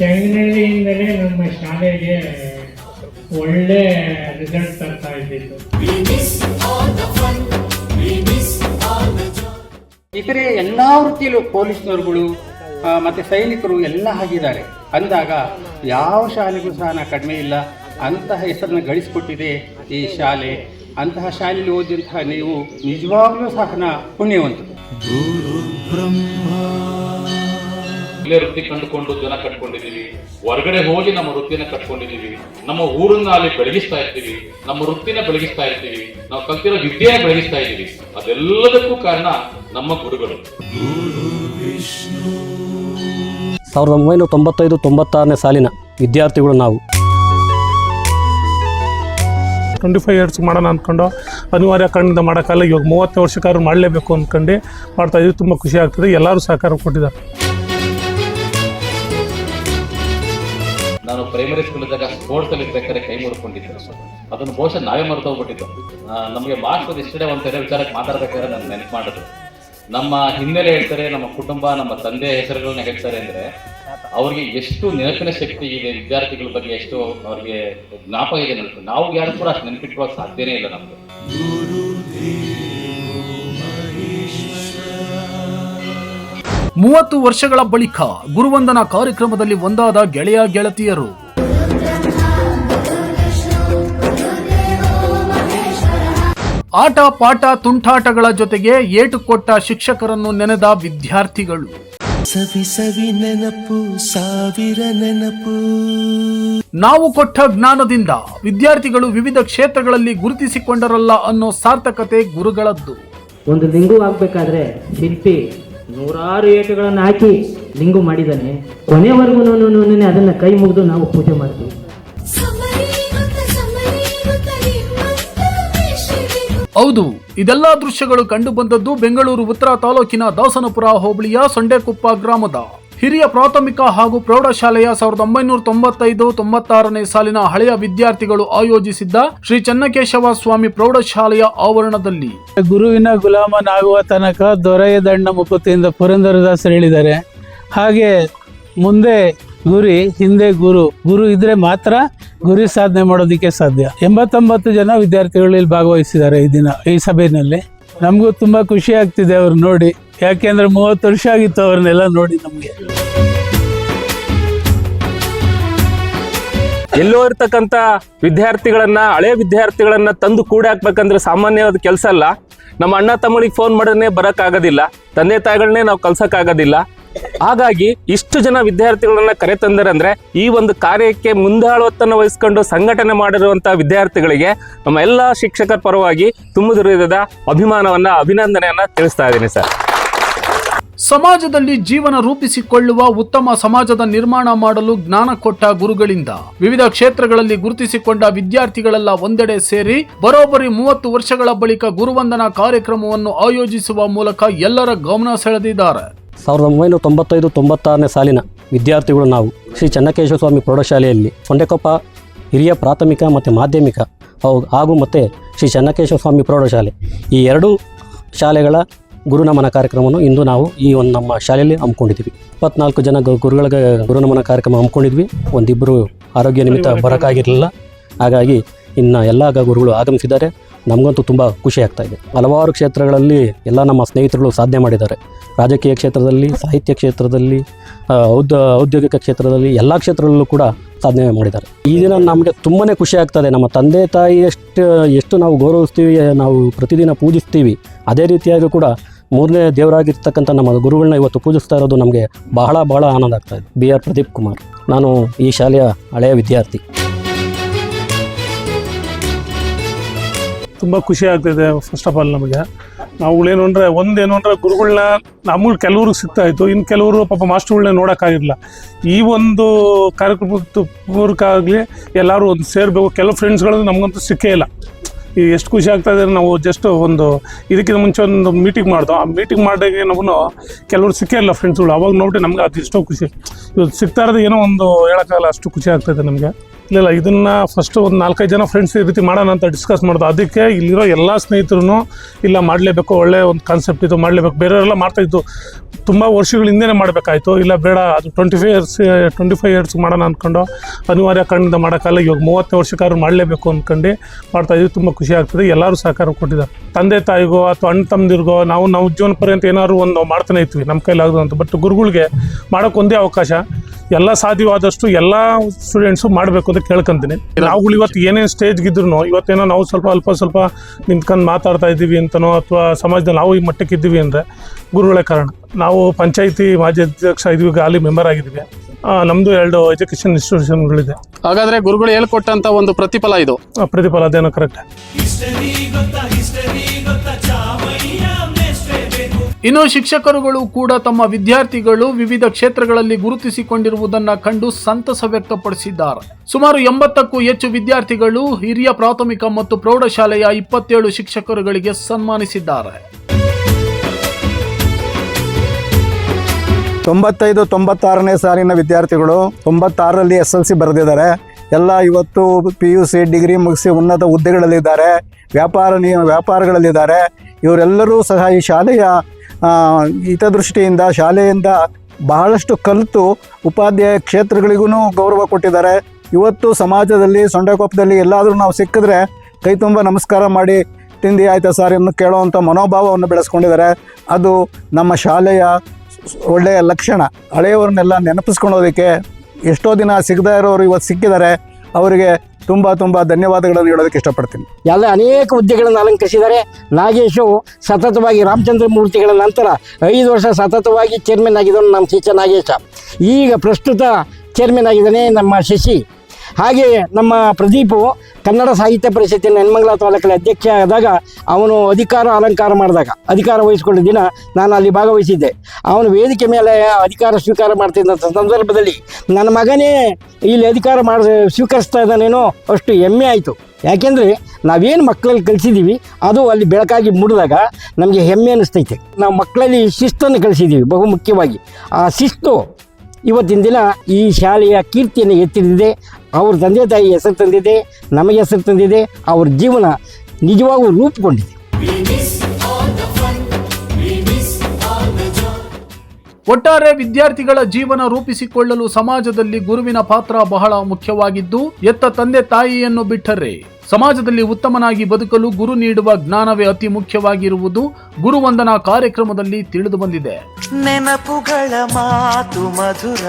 ಚೆಂಗನಹಳ್ಳಿಯಿಂದಲೇ ನಮ್ಮ ಶಾಲೆಗೆ ಒಳ್ಳೆ ರಿಸಲ್ಟ್ ತರ್ತಾ ಇದ್ದಿತ್ತು. ಇತರೆ ಎಲ್ಲಾ ವೃತ್ತಿಯಲ್ಲೂ ಪೊಲೀಸ್ನವರುಗಳು ಮತ್ತೆ ಸೈನಿಕರು ಎಲ್ಲ ಆಗಿದ್ದಾರೆ ಅಂದಾಗ ಯಾವ ಶಾಲೆಗೂ ಸಹ ನಾ ಕಡಿಮೆ ಇಲ್ಲ. ಅಂತಹ ಹೆಸರನ್ನು ಗಳಿಸಿಕೊಟ್ಟಿದೆ ಈ ಶಾಲೆ. ಅಂತಹ ಶಾಲೆಯಲ್ಲಿ ಓದಿದಂತಹ ನೀವು ನಿಜವಾಗ್ಲೂ ಸಹ ನಾ ಪುಣ್ಯವಂತರು. ಇಲ್ಲೇ ವೃತ್ತಿ ಕಂಡುಕೊಂಡು ಜನ ಕಟ್ಕೊಂಡಿದ್ದೀವಿ. ಹೊರಗಡೆ ಹೋಗಿ ನಮ್ಮ ವೃತ್ತಿನ ಕಟ್ಕೊಂಡಿದ್ದೀವಿ. ನಮ್ಮ ಊರನ್ನ ಅಲ್ಲಿ ಬೆಳಗಿಸ್ತಾ ಇರ್ತೀವಿ. ನಮ್ಮ ವೃತ್ತಿನ ಬೆಳಗಿಸ್ತಾ ಇರ್ತೀವಿ. ನಾವು ಕಲ್ತಿರೋ ವಿದ್ಯೆನ ಬೆಳಗಿಸ್ತಾ ಇದ್ದೀವಿ. ಅದೆಲ್ಲದಕ್ಕೂ ಕಾರಣ ನಮ್ಮ ಗುರುಗಳು. ಸಾವಿರದ ಒಂಬೈನೂರ ತೊಂಬತ್ತೈದು ತೊಂಬತ್ತಾರನೇ ಸಾಲಿನ ವಿದ್ಯಾರ್ಥಿಗಳು ನಾವು. ಟ್ವೆಂಟಿ ಫೈವ್ ಇಯರ್ಸ್ ಮಾಡೋಣ ಅಂದ್ಕೊಂಡು ಅನಿವಾರ್ಯ ಕಾರಣದಿಂದ ಮಾಡೋಕ್ಕಲ್ಲ ಇವಾಗ ಮೂವತ್ತನೇ ವರ್ಷಕ್ಕಾದ್ರೂ ಮಾಡಲೇಬೇಕು ಅಂದ್ಕೊಂಡು ಮಾಡ್ತಾ ಇದ್ದೀವಿ ತುಂಬ ಖುಷಿ ಆಗ್ತದೆ. ಎಲ್ಲರೂ ಸಹಕಾರ ಕೊಟ್ಟಿದ್ದಾರೆ. ನಾನು ಪ್ರೈಮರಿ ಸ್ಕೂಲ್ ಇದ್ದಾಗ ಸ್ಪೋರ್ಟ್ಸ್ ಅಲ್ಲಿ ಬೇಕಾದ್ರೆ ಕೈ ಮುಡ್ಕೊಂಡಿದ್ದೆ ಅದನ್ನು ಬಹುಶಃ ನಾವೇ ಮರ್ತೋಗ್ಬಿಟ್ಟಿದ್ದು ನಮಗೆ ಮಾಸ್ಟರ್ ಒಂದು ಸರಿ ವಿಚಾರಕ್ಕೆ ಮಾತಾಡ್ಬೇಕಾದ್ರೆ ನಾನು ನೆನಪು ಮಾಡಿದ್ರು ನಮ್ಮ ಹಿನ್ನೆಲೆ ಹೇಳ್ತಾರೆ, ನಮ್ಮ ಕುಟುಂಬ, ನಮ್ಮ ತಂದೆ ಹೆಸರುಗಳನ್ನ ಹೇಳ್ತಾರೆ ಅಂದ್ರೆ, ಅವ್ರಿಗೆ ಎಷ್ಟು ನೆನಪಿನ ಶಕ್ತಿ ಇದೆ, ವಿದ್ಯಾರ್ಥಿಗಳ ಬಗ್ಗೆ ಎಷ್ಟು ಅವ್ರಿಗೆ ಜ್ಞಾಪಕ ಇದೆ ನೆನಪು ನಾವು ಯಾರು ಕೂಡ ಅಷ್ಟು ನೆನಪಿಟ್ಕೊಳ್ಳೋಕೆ ಸಾಧ್ಯನೇ ಇಲ್ಲ ನಮ್ಗೆ. ಮೂವತ್ತು ವರ್ಷಗಳ ಬಳಿಕ ಗುರುವಂದನ ಕಾರ್ಯಕ್ರಮದಲ್ಲಿ ಒಂದಾದ ಗೆಳೆಯ ಗೆಳತಿಯರು. ಆಟ ಪಾಠ ತುಂಟಾಟಗಳ ಜೊತೆಗೆ ಏಟು ಕೊಟ್ಟ ಶಿಕ್ಷಕರನ್ನು ನೆನೆದ ವಿದ್ಯಾರ್ಥಿಗಳು. ಸವಿ ಸವಿ ನೆನಪು ಸಾವಿರ ನೆನಪು. ನಾವು ಕೊಟ್ಟ ಜ್ಞಾನದಿಂದ ವಿದ್ಯಾರ್ಥಿಗಳು ವಿವಿಧ ಕ್ಷೇತ್ರಗಳಲ್ಲಿ ಗುರುತಿಸಿಕೊಂಡರಲ್ಲ ಅನ್ನೋ ಸಾರ್ಥಕತೆ ಗುರುಗಳದ್ದು. ಒಂದು ಲಿಂಗು ಆಗ್ಬೇಕಾದ್ರೆ ಶಿಲ್ಪಿ ನೂರಾರು ಏಟುಗಳನ್ನು ಹಾಕಿ ಲಿಂಗು ಮಾಡಿದ್ದಾನೆ. ಕೊನೆವರೆಗೂ ಅದನ್ನ ಕೈ ಮುಗಿದು ನಾವು ಪೂಜೆ ಮಾಡ್ತೀವಿ. ಹೌದು, ಇದೆಲ್ಲ ದೃಶ್ಯಗಳು ಕಂಡು ಬಂದದ್ದು ಬೆಂಗಳೂರು ಉತ್ತರ ತಾಲೂಕಿನ ದಾಸನಪುರ ಹೋಬಳಿಯ ಸೊಂಡೆಕೊಪ್ಪ ಗ್ರಾಮದ. ಹಿರಿಯ ಪ್ರಾಥಮಿಕ ಹಾಗೂ ಪ್ರೌಢಶಾಲೆಯ ಸಾವಿರದ ಒಂಬೈನೂರ ತೊಂಬತ್ತೈದು ತೊಂಬತ್ತಾರನೇ ಸಾಲಿನ ಹಳೆಯ ವಿದ್ಯಾರ್ಥಿಗಳು ಆಯೋಜಿಸಿದ್ದ ಶ್ರೀ ಚನ್ನಕೇಶವ ಸ್ವಾಮಿ ಪ್ರೌಢಶಾಲೆಯ ಆವರಣದಲ್ಲಿ. ಗುರುವಿನ ಗುಲಾಮನಾಗುವ ತನಕ ದೊರೆಯ ದಂಡ ಮುಕುತಿಯಿಂದ ಪುರಂದರದಾಸರು ಹೇಳಿದ್ದಾರೆ. ಹಾಗೆ ಮುಂದೆ ಗುರಿ, ಹಿಂದೆ ಗುರು ಗುರು ಇದ್ರೆ ಮಾತ್ರ ಗುರಿ ಸಾಧನೆ ಮಾಡೋದಕ್ಕೆ ಸಾಧ್ಯ. ಎಂಬತ್ತೊಂಬತ್ತು ಜನ ವಿದ್ಯಾರ್ಥಿಗಳು ಇಲ್ಲಿ ಭಾಗವಹಿಸಿದ್ದಾರೆ ಈ ದಿನ, ಈ ಸಭೆಯಲ್ಲಿ. ನಮಗೂ ತುಂಬಾ ಖುಷಿ ಆಗ್ತಿದೆ ಅವ್ರು ನೋಡಿ. ಯಾಕೆಂದ್ರೆ ಮೂವತ್ತು ವರ್ಷ ಆಗಿತ್ತು ಅವ್ರನ್ನೆಲ್ಲ ನೋಡಿ ನಮಗೆ. ಎಲ್ಲೋ ಇರ್ತಕ್ಕಂಥ ವಿದ್ಯಾರ್ಥಿಗಳನ್ನ, ಹಳೆ ವಿದ್ಯಾರ್ಥಿಗಳನ್ನ ತಂದು ಕೂಡ ಹಾಕ್ಬೇಕಂದ್ರೆ ಸಾಮಾನ್ಯವಾದ ಕೆಲಸ ಅಲ್ಲ. ನಮ್ಮ ಅಣ್ಣ ತಮ್ಮಳಿಗೆ ಫೋನ್ ಮಾಡಿದ್ರೆ ಬರೋಕ್ಕಾಗೋದಿಲ್ಲ. ತಂದೆ ತಾಯಿಗಳನ್ನೇ ನಾವು ಕಲ್ಸಕ್ಕಾಗೋದಿಲ್ಲ. ಹಾಗಾಗಿ ಇಷ್ಟು ಜನ ವಿದ್ಯಾರ್ಥಿಗಳನ್ನ ಕರೆ ತಂದರಂದ್ರೆ ಈ ಒಂದು ಕಾರ್ಯಕ್ಕೆ ಮುಂದಾಳುವತ್ತನ್ನು ವಹಿಸ್ಕೊಂಡು ಸಂಘಟನೆ ಮಾಡಿರುವಂತಹ ವಿದ್ಯಾರ್ಥಿಗಳಿಗೆ ನಮ್ಮ ಎಲ್ಲ ಶಿಕ್ಷಕರ ಪರವಾಗಿ ತುಂಬಿದ ಅಭಿಮಾನವನ್ನ, ಅಭಿನಂದನೆಯನ್ನ ತಿಳಿಸ್ತಾ ಇದ್ದೀನಿ ಸರ್. ಸಮಾಜದಲ್ಲಿ ಜೀವನ ರೂಪಿಸಿಕೊಳ್ಳುವ ಉತ್ತಮ ಸಮಾಜದ ನಿರ್ಮಾಣ ಮಾಡಲು ಜ್ಞಾನ ಕೊಟ್ಟ ಗುರುಗಳಿಂದ ವಿವಿಧ ಕ್ಷೇತ್ರಗಳಲ್ಲಿ ಗುರುತಿಸಿಕೊಂಡ ವಿದ್ಯಾರ್ಥಿಗಳೆಲ್ಲ ಒಂದೆಡೆ ಸೇರಿ ಬರೋಬ್ಬರಿ ಮೂವತ್ತು ವರ್ಷಗಳ ಬಳಿಕ ಗುರುವಂದನಾ ಕಾರ್ಯಕ್ರಮವನ್ನು ಆಯೋಜಿಸುವ ಮೂಲಕ ಎಲ್ಲರ ಗಮನ ಸೆಳೆದಿದ್ದಾರೆ. ಸಾವಿರದ ಒಂಬೈನೂರ ತೊಂಬತ್ತೈದು ತೊಂಬತ್ತಾರನೇ ಸಾಲಿನ ವಿದ್ಯಾರ್ಥಿಗಳು ನಾವು ಶ್ರೀ ಚನ್ನಕೇಶವ ಸ್ವಾಮಿ ಪ್ರೌಢಶಾಲೆಯಲ್ಲಿ ಸೊಂಡೆಕೊಪ್ಪ ಹಿರಿಯ ಪ್ರಾಥಮಿಕ ಮತ್ತು ಮಾಧ್ಯಮಿಕ ಹಾಗೂ ಮತ್ತು ಶ್ರೀ ಚನ್ನಕೇಶವ ಸ್ವಾಮಿ ಪ್ರೌಢಶಾಲೆ. ಈ ಎರಡೂ ಶಾಲೆಗಳ ಗುರುನಮನ ಕಾರ್ಯಕ್ರಮವನ್ನು ಇಂದು ನಾವು ಈ ಒಂದು ನಮ್ಮ ಶಾಲೆಯಲ್ಲಿ ಹಮ್ಮಿಕೊಂಡಿದ್ವಿ ಇಪ್ಪತ್ನಾಲ್ಕು ಜನ ಗುರುಗಳಿಗೆ ಗುರುನಮನ ಕಾರ್ಯಕ್ರಮ ಹಮ್ಮಿಕೊಂಡಿದ್ವಿ. ಒಂದಿಬ್ಬರು ಆರೋಗ್ಯ ನಿಮಿತ್ತ ಬರೋಕ್ಕಾಗಿರಲಿಲ್ಲ ಹಾಗಾಗಿ ಇನ್ನು ಎಲ್ಲ ಗುರುಗಳು ಆಗಮಿಸಿದ್ದಾರೆ. ನಮಗಂತೂ ತುಂಬ ಖುಷಿ ಆಗ್ತಾ ಇದೆ. ಹಲವಾರು ಕ್ಷೇತ್ರಗಳಲ್ಲಿ ಎಲ್ಲ ನಮ್ಮ ಸ್ನೇಹಿತರುಗಳು ಸಾಧನೆ ಮಾಡಿದ್ದಾರೆ. ರಾಜಕೀಯ ಕ್ಷೇತ್ರದಲ್ಲಿ, ಸಾಹಿತ್ಯ ಕ್ಷೇತ್ರದಲ್ಲಿ ಔದ್ಯ, ಔದ್ಯೋಗಿಕ ಕ್ಷೇತ್ರದಲ್ಲಿ ಎಲ್ಲ ಕ್ಷೇತ್ರಗಳಲ್ಲೂ ಕೂಡ ಸಾಧನೆ ಮಾಡಿದ್ದಾರೆ. ಈ ದಿನ ನಮಗೆ ತುಂಬಾ ಖುಷಿ ಆಗ್ತದೆ ನಮ್ಮ ತಂದೆ ತಾಯಿ ಎಷ್ಟು ಎಷ್ಟು ನಾವು ಗೌರವಿಸ್ತೀವಿ, ನಾವು ಪ್ರತಿದಿನ ಪೂಜಿಸ್ತೀವಿ, ಅದೇ ರೀತಿಯಾಗಿ ಕೂಡ ಮೂರನೇ ದೇವರಾಗಿರ್ತಕ್ಕಂಥ ನಮ್ಮ ಗುರುಗಳನ್ನ ಇವತ್ತು ಪೂಜಿಸ್ತಾ ಇರೋದು ನಮಗೆ ಬಹಳ ಬಹಳ ಆನಂದ ಆಗ್ತಾ ಇದೆ. B R Pradeep Kumar. ನಾನು ಈ ಶಾಲೆಯ ಹಳೆಯ ವಿದ್ಯಾರ್ಥಿ. ತುಂಬ ಖುಷಿ ಆಗ್ತಿದೆ ಫಸ್ಟ್ ಆಫ್ ಆಲ್ ನಮಗೆ. ನಾವುಗಳೇನು ಅಂದರೆ ಒಂದೇನು ಅಂದರೆ ಗುರುಗಳನ್ನ ನಮಗೆ ಕೆಲವ್ರಿಗೆ ಸಿಗ್ತಾ ಇತ್ತು. ಇನ್ನು ಕೆಲವರು ಪಾಪ ಮಾಸ್ಟರ್ಗಳನ್ನ ನೋಡೋಕ್ಕಾಗಿರಲಿಲ್ಲ ಈ ಒಂದು ಕಾರ್ಯಕ್ರಮದ ಪೂರ್ವಕ ಆಗಲಿ ಎಲ್ಲರೂ ಒಂದು ಸೇರಬೇಕು. ಕೆಲವು ಫ್ರೆಂಡ್ಸ್ಗಳು ನಮಗಂತೂ ಸಿಕ್ಕೇ ಇಲ್ಲ. ಈ ಎಷ್ಟು ಖುಷಿ ಆಗ್ತಾ ಇದೆ ನಾವು ಜಸ್ಟ್ ಒಂದು ಇದಕ್ಕಿಂತ ಮುಂಚೆ ಒಂದು ಮೀಟಿಂಗ್ ಮಾಡ್ದೋ. ಆ ಮೀಟಿಂಗ್ ಮಾಡಿದಾಗ ನಾವು ಕೆಲವರು ಸಿಕ್ಕೇ ಇಲ್ಲ ಫ್ರೆಂಡ್ಸ್ಗಳು ಅವಾಗ ನೋಡಿ ನಮ್ಗೆ ಅದು ಎಷ್ಟೋ ಖುಷಿ. ಇವತ್ತು ಸಿಗ್ತಾ ಇರೋದು ಏನೋ ಒಂದು ಹೇಳೋಕ್ಕಾಗಲ್ಲ, ಅಷ್ಟು ಖುಷಿ ಆಗ್ತಾಯಿದೆ ನಮಗೆ. ಇಲ್ಲ ಇದನ್ನ ಫಸ್ಟ್ ಒಂದು ನಾಲ್ಕೈದು ಜನ ಫ್ರೆಂಡ್ಸ್ ಈ ರೀತಿ ಮಾಡೋಣ ಅಂತ ಡಿಸ್ಕಸ್ ಮಾಡೋದು. ಅದಕ್ಕೆ ಇಲ್ಲಿರೋ ಎಲ್ಲ ಸ್ನೇಹಿತರು ಇಲ್ಲ ಮಾಡಲೇಬೇಕು, ಒಳ್ಳೆ ಒಂದು ಕಾನ್ಸೆಪ್ಟ್ ಇದು ಮಾಡಲೇಬೇಕು. ಬೇರೆಯವರೆಲ್ಲ ಮಾಡ್ತಾ ಇದ್ದು, ತುಂಬ ವರ್ಷಗಳ ಹಿಂದೆನೇ ಮಾಡಬೇಕಾಯ್ತು. ಇಲ್ಲ, ಬೇಡ, ಅದು twenty five years twenty five years ಮಾಡೋಣ ಅಂದ್ಕೊಂಡು ಅನಿವಾರ್ಯ ಕಣ್ಣಿಂದ ಮಾಡೋಕ್ಕಲ್ಲ ಇವಾಗ ಮೂವತ್ತನೇ ವರ್ಷಕ್ಕಾದ್ರೂ ಮಾಡಲೇಬೇಕು ಅಂದ್ಕೊಂಡು ಮಾಡ್ತಾ ಇದ್ವಿ ತುಂಬ ಖುಷಿ ಆಗ್ತದೆ. ಎಲ್ಲರೂ ಸಹಕಾರ ಕೊಟ್ಟಿದ್ದಾರೆ. ತಂದೆ, ತಾಯಿಗೋ ಅಥವಾ ಅಣ್ಣ, ತಮ್ಮದಿರ್ಗೋ, ನಾವು ನಾವು ಜೀವನ ಪರ್ಯಂತ ಏನಾದ್ರು ಒಂದು ಮಾಡ್ತಾನೆ ಇತ್ತು ನಮ್ಮ ಕೈಲಾಗದು ಅಂತ ಬಟ್ ಗುರುಗಳಿಗೆ ಮಾಡೋಕ್ಕೊಂದೇ ಅವಕಾಶ. ಎಲ್ಲ ಸಾಧ್ಯವಾದಷ್ಟು ಎಲ್ಲ ಸ್ಟೂಡೆಂಟ್ಸು ಮಾಡಬೇಕು ಅಂತ ಕೇಳ್ಕೊಂತೀನಿ. ನಾವುಗಳು ಇವತ್ತು ಏನೇನು ಸ್ಟೇಜ್ಗಿದ್ರು ಇವತ್ತೇನೋ ನಾವು ಸ್ವಲ್ಪ ಅಲ್ಪ ಸ್ವಲ್ಪ ನಿಂತ್ಕೊಂಡು ಮಾತಾಡ್ತಾ ಇದ್ದೀವಿ ಅಂತನೋ ಅಥವಾ ಸಮಾಜದಲ್ಲಿ ನಾವು ಈ ಮಟ್ಟಕ್ಕೆ ಇದ್ದೀವಿ ಅಂದರೆ ಗುರುಗಳೇ ಕಾರಣ. ನಾವು ಪಂಚಾಯಿತಿ ಮಾಜಿ ಅಧ್ಯಕ್ಷ ಇದೀವಿ ಗಾಲಿ ಅಲ್ಲಿ ಮೆಂಬರ್ ಆಗಿದ್ದೀವಿ. ನಮ್ದು ನಮ್ಮದು ಎರಡು ಎಜುಕೇಶನ್ ಇನ್ಸ್ಟಿಟ್ಯೂಷನ್ಗಳಿದೆ ಹಾಗಾದ್ರೆ ಗುರುಗಳು ಹೇಳ್ಕೊಟ್ಟಂತ ಒಂದು ಪ್ರತಿಫಲ ಇದು. ಆ, ಪ್ರತಿಫಲ ಅದೇನೋ ಕರೆಕ್ಟ್ ಇನ್ನು ಶಿಕ್ಷಕರುಗಳು ಕೂಡ ತಮ್ಮ ವಿದ್ಯಾರ್ಥಿಗಳು ವಿವಿಧ ಕ್ಷೇತ್ರಗಳಲ್ಲಿ ಗುರುತಿಸಿಕೊಂಡಿರುವುದನ್ನು ಕಂಡು ಸಂತಸ ವ್ಯಕ್ತಪಡಿಸಿದ್ದಾರೆ. ಸುಮಾರು ಎಂಬತ್ತಕ್ಕೂ ಹೆಚ್ಚು ವಿದ್ಯಾರ್ಥಿಗಳು ಹಿರಿಯ ಪ್ರಾಥಮಿಕ ಮತ್ತು ಪ್ರೌಢಶಾಲೆಯ ಇಪ್ಪತ್ತೇಳು ಶಿಕ್ಷಕರುಗಳಿಗೆ ಸನ್ಮಾನಿಸಿದ್ದಾರೆ. ತೊಂಬತ್ತೈದು, ತೊಂಬತ್ತಾರನೇ ಸಾಲಿನ ವಿದ್ಯಾರ್ಥಿಗಳು ತೊಂಬತ್ತಾರರಲ್ಲಿ ಎಸ್ ಎಲ್ ಸಿ ಬರೆದಿದ್ದಾರೆ. ಎಲ್ಲ ಇವತ್ತು ಪಿ ಯು ಸಿ ಡಿಗ್ರಿ ಮುಗಿಸಿ ಉನ್ನತ ಹುದ್ದೆಗಳಲ್ಲಿದ್ದಾರೆ. ವ್ಯಾಪಾರ ವ್ಯಾಪಾರಗಳಲ್ಲಿದ್ದಾರೆ. ಇವರೆಲ್ಲರೂ ಸಹ ಈ ಶಾಲೆಯ ಹಿತದೃಷ್ಟಿಯಿಂದ, ಶಾಲೆಯಿಂದ ಬಹಳಷ್ಟು ಕಲಿತು ಉಪಾಧ್ಯಾಯ ಕ್ಷೇತ್ರಗಳಿಗೂ ಗೌರವ ಕೊಟ್ಟಿದ್ದಾರೆ. ಇವತ್ತು ಸಮಾಜದಲ್ಲಿ, ಸೊಂಡೆಕೊಪ್ಪದಲ್ಲಿ ಎಲ್ಲಾದರೂ ನಾವು ಸಿಕ್ಕಿದ್ರೆ ಕೈ ತುಂಬ ನಮಸ್ಕಾರ ಮಾಡಿ, ತಿಂಡಿ ಆಯ್ತಾ ಸರ್ ಎಂದು ಕೇಳುವಂಥ ಮನೋಭಾವವನ್ನು ಬೆಳೆಸ್ಕೊಂಡಿದ್ದಾರೆ. ಅದು ನಮ್ಮ ಶಾಲೆಯ ಒಳ್ಳೆಯ ಲಕ್ಷಣ. ಹಳೆಯವರನ್ನೆಲ್ಲ ನೆನಪಿಸ್ಕೊಳ್ಳೋದಕ್ಕೆ ಎಷ್ಟೋ ದಿನ ಸಿಗದೇ ಇರೋರು ಇವತ್ತು ಸಿಕ್ಕಿದ್ದಾರೆ. ಅವರಿಗೆ ತುಂಬ ತುಂಬ ಧನ್ಯವಾದಗಳನ್ನು ಹೇಳೋದಕ್ಕೆ ಇಷ್ಟಪಡ್ತೀನಿ. ಎಲ್ಲ ಅನೇಕ ಹುದ್ದೆಗಳನ್ನು ಅಲಂಕರಿಸಿದ್ದಾರೆ. ನಾಗೇಶು ಸತತವಾಗಿ ರಾಮಚಂದ್ರ ಮೂರ್ತಿಗಳ ನಂತರ ಐದು ವರ್ಷ ಸತತವಾಗಿ ಚೇರ್ಮನ್ ಆಗಿದ್ದವನು ನಮ್ಮ ಶಿಷ್ಯ ನಾಗೇಶ. ಈಗ ಪ್ರಸ್ತುತ ಚೇರ್ಮನ್ ಆಗಿದ್ದಾನೆ ನಮ್ಮ ಶಶಿ. ಹಾಗೆ ನಮ್ಮ ಪ್ರದೀಪು ಕನ್ನಡ ಸಾಹಿತ್ಯ ಪರಿಷತ್ತಿನ ನೆನ್ಮಂಗಲ ತಾಲೂಕಿನ ಅಧ್ಯಕ್ಷ ಆದಾಗ ಅವನು ಅಧಿಕಾರ ಅಲಂಕಾರ ಮಾಡಿದಾಗ, ಅಧಿಕಾರ ವಹಿಸಿಕೊಂಡ ದಿನ ನಾನು ಅಲ್ಲಿ ಭಾಗವಹಿಸಿದ್ದೆ. ಅವನು ವೇದಿಕೆ ಮೇಲೆ ಅಧಿಕಾರ ಸ್ವೀಕಾರ ಮಾಡ್ತಿದ್ದಂಥ ಸಂದರ್ಭದಲ್ಲಿ ನನ್ನ ಮಗನೇ ಇಲ್ಲಿ ಅಧಿಕಾರ ಮಾಡಿ, ಸ್ವೀಕರಿಸ್ತಾ ಇದ್ದಾನೇನೋ ಅಷ್ಟು ಹೆಮ್ಮೆ ಆಯಿತು. ಯಾಕೆಂದರೆ ನಾವೇನು ಮಕ್ಕಳಲ್ಲಿ ಕಲಿಸಿದ್ದೀವಿ, ಅದು ಅಲ್ಲಿ ಬೆಳಕಾಗಿ ಮೂಡಿದಾಗ ನಮಗೆ ಹೆಮ್ಮೆ ಅನ್ನಿಸ್ತೈತೆ ನಾವು ಮಕ್ಕಳಲ್ಲಿ ಶಿಸ್ತನ್ನು ಕಲಿಸಿದ್ದೀವಿ ಬಹುಮುಖ್ಯವಾಗಿ. ಆ ಶಿಸ್ತು ಇವತ್ತಿನ ದಿನ ಈ ಶಾಲೆಯ ಕೀರ್ತಿಯನ್ನು ಎತ್ತಿಡಿದೆ ಅವ್ರ ತಂದೆ ತಾಯಿ ಹೆಸರು ತಂದಿದೆ ನಮಗೆ ಹೆಸರು ತಂದಿದೆ ಅವ್ರ ಜೀವನ ನಿಜವಾಗೂ ರೂಪುಗೊಂಡಿದೆ. ಒಟ್ಟಾರೆ ವಿದ್ಯಾರ್ಥಿಗಳ ಜೀವನ ರೂಪಿಸಿಕೊಳ್ಳಲು ಸಮಾಜದಲ್ಲಿ ಗುರುವಿನ ಪಾತ್ರ ಬಹಳ ಮುಖ್ಯವಾಗಿದ್ದು ಎತ್ತ ತಂದೆ ತಾಯಿಯನ್ನು ಬಿಟ್ಟರೆ ಸಮಾಜದಲ್ಲಿ ಉತ್ತಮನಾಗಿ ಬದುಕಲು ಗುರು ನೀಡುವ ಜ್ಞಾನವೇ ಅತಿ ಮುಖ್ಯವಾಗಿರುವುದು ಗುರುವಂದನಾ ಕಾರ್ಯಕ್ರಮದಲ್ಲಿ ತಿಳಿದು ಬಂದಿದೆ. ನೆನಪುಗಳ ಮಾತು ಮಧುರ.